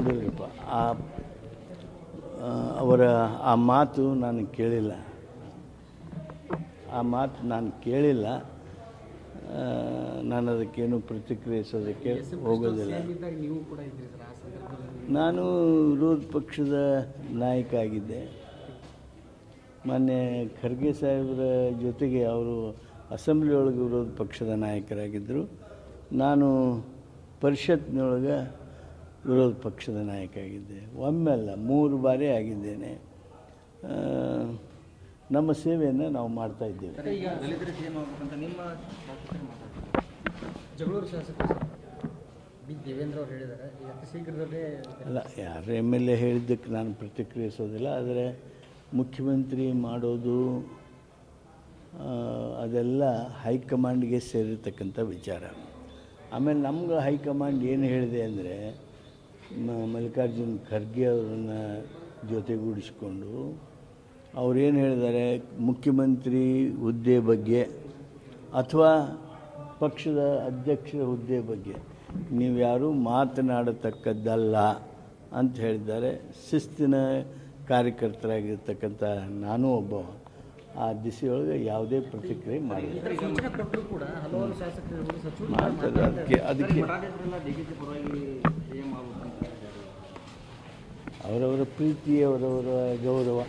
ನೋಡಿಲ್ರಿಪ್ಪ ಆ ಅವರ ಆ ಮಾತು ನಾನು ಕೇಳಿಲ್ಲ. ಆ ಮಾತು ನಾನು ಕೇಳಿಲ್ಲ. ನಾನು ಅದಕ್ಕೇನು ಪ್ರತಿಕ್ರಿಯಿಸೋದಕ್ಕೆ ಹೋಗೋದಿಲ್ಲ. ನಾನು ವಿರೋಧ ಪಕ್ಷದ ನಾಯಕ ಆಗಿದ್ದೆ. ಮೊನ್ನೆ ಖರ್ಗೆ ಸಾಹೇಬರ ಜೊತೆಗೆ ಅವರು ಅಸೆಂಬ್ಲಿ ಒಳಗೆ ವಿರೋಧ ಪಕ್ಷದ ನಾಯಕರಾಗಿದ್ದರು. ನಾನು ಪರಿಷತ್ನೊಳಗೆ ವಿರೋಧ ಪಕ್ಷದ ನಾಯಕ ಆಗಿದ್ದೆ. ಒಮ್ಮೆ ಅಲ್ಲ ಮೂರು ಬಾರಿ ಆಗಿದ್ದೇನೆ. ನಮ್ಮ ಸೇವೆಯನ್ನು ನಾವು ಮಾಡ್ತಾ ಇದ್ದೇವೆ. ಅಲ್ಲ ಯಾರು ಎಂ ಎಲ್ ಎ ಹೇಳಿದ್ದಕ್ಕೆ ನಾನು ಪ್ರತಿಕ್ರಿಯಿಸೋದಿಲ್ಲ ಆದರೆ ಮುಖ್ಯಮಂತ್ರಿ ಮಾಡೋದು ಅದೆಲ್ಲ ಹೈಕಮಾಂಡ್ಗೆ ಸೇರಿರ್ತಕ್ಕಂಥ ವಿಚಾರ. ಆಮೇಲೆ ನಮ್ಗೆ ಹೈಕಮಾಂಡ್ ಏನು ಹೇಳಿದೆ ಅಂದರೆ ಮಲ್ಲಿಕಾರ್ಜುನ್ ಖರ್ಗೆ ಅವರನ್ನ ಜೊತೆಗೂಡಿಸಿಕೊಂಡು ಅವ್ರೇನು ಹೇಳಿದ್ದಾರೆ? ಮುಖ್ಯಮಂತ್ರಿ ಹುದ್ದೆ ಬಗ್ಗೆ ಅಥವಾ ಪಕ್ಷದ ಅಧ್ಯಕ್ಷರ ಹುದ್ದೆ ಬಗ್ಗೆ. ನೀವು ಯಾರೂ ಮಾತನಾಡತಕ್ಕದ್ದಲ್ಲ ಅಂತ ಹೇಳಿದ್ದಾರೆ. ಶಿಸ್ತಿನ ಕಾರ್ಯಕರ್ತರಾಗಿರ್ತಕ್ಕಂಥ ನಾನು ಒಬ್ಬ ಆ ದಿಸೆಯೊಳಗೆ ಯಾವುದೇ ಪ್ರತಿಕ್ರಿಯೆ ಮಾಡಿಲ್ಲ. ಅದಕ್ಕೆ ಥರ ಅವರವರ ಪ್ರೀತಿ ಅವರವರ ಗೌರವ.